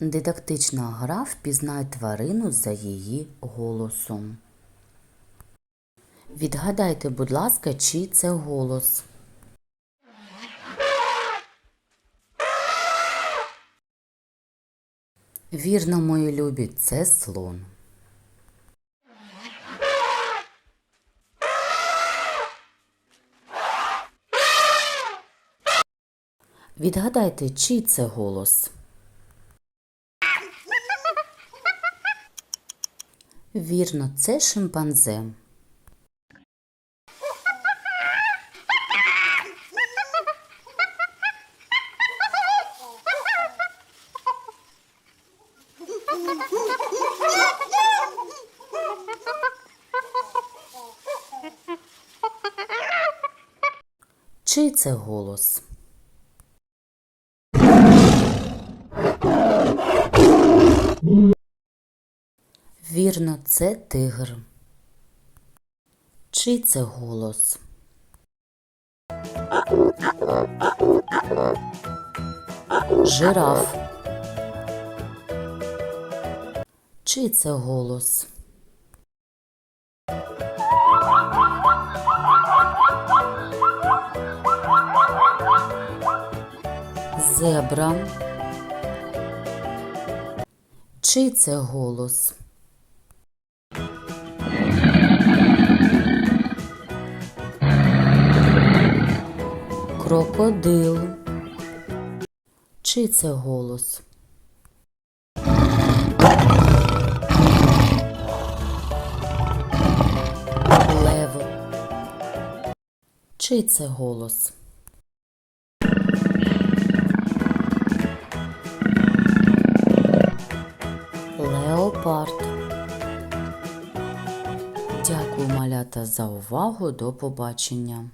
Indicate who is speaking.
Speaker 1: Дидактична гра впізнай тварину за її голосом. Відгадайте, будь ласка, чий це голос. Вірно, мої любі, це слон. Відгадайте, чий це голос. Вірно, це шимпанзе. Чий це голос? Вірно, це тигр. Чий це голос? Жираф. Чий це голос? Зебра. Чий це голос? Крокодил. Чий це голос? Лев. Чий це голос? Леопард. Дякую, малята, за увагу. До побачення.